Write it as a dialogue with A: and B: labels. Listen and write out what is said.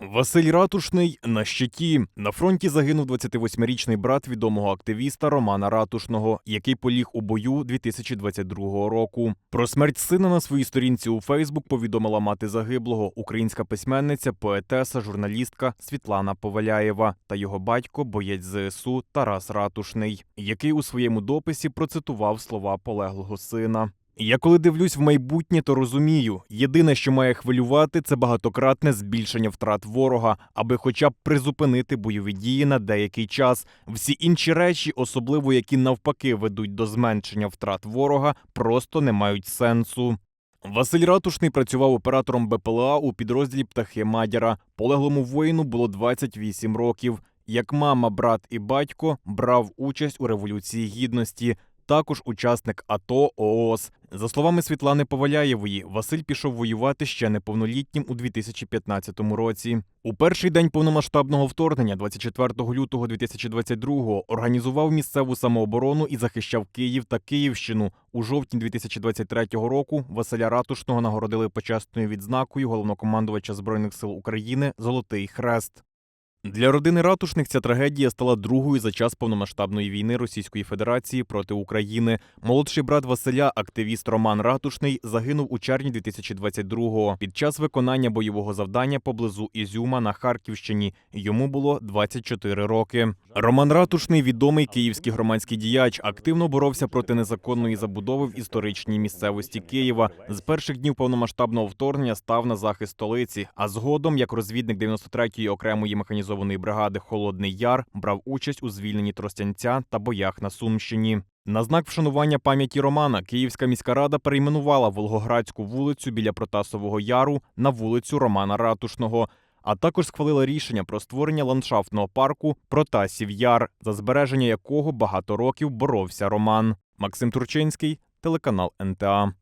A: Василь Ратушний на щиті. На фронті загинув 28-річний брат відомого активіста Романа Ратушного, який поліг у бою 2022 року. Про смерть сина на своїй сторінці у Фейсбук повідомила мати загиблого, українська письменниця, поетеса, журналістка Світлана Поваляєва та його батько, боєць ЗСУ Тарас Ратушний, який у своєму дописі процитував слова полеглого сина. Я коли дивлюсь в майбутнє, то розумію, єдине, що має хвилювати, це багатократне збільшення втрат ворога, аби хоча б призупинити бойові дії на деякий час. Всі інші речі, особливо які навпаки ведуть до зменшення втрат ворога, просто не мають сенсу. Василь Ратушний працював оператором БПЛА у підрозділі Птахи Мадяра. Полеглому воїну було 28 років. Як мама, брат і батько брав участь у революції гідності. Також учасник АТО ООС. За словами Світлани Поваляєвої, Василь пішов воювати ще неповнолітнім у 2015 році. У перший день повномасштабного вторгнення, 24 лютого 2022-го, організував місцеву самооборону і захищав Київ та Київщину. У жовтні 2023 року Василя Ратушного нагородили почесною відзнакою головнокомандувача збройних сил України Золотий Хрест. Для родини ратушних ця трагедія стала другою за час повномасштабної війни Російської Федерації проти України. Молодший брат Василя, активіст Роман Ратушний, загинув у червні 2022-го під час виконання бойового завдання поблизу Ізюма на Харківщині. Йому було 24 роки. Роман Ратушний, відомий київський громадський діяч, активно боровся проти незаконної забудови в історичній місцевості Києва. З перших днів повномасштабного вторгнення став на захист столиці. А згодом, як розвідник 93-ї окремої механізованої бригади Холодний Яр, брав участь у звільненні Тростянця та боях на Сумщині. На знак вшанування пам'яті Романа Київська міська рада перейменувала Волгоградську вулицю біля Протасового Яру на вулицю Романа Ратушного. А також схвалила рішення про створення ландшафтного парку Протасів Яр, за збереження якого багато років боровся Роман. Максим Турчинський, телеканал НТА.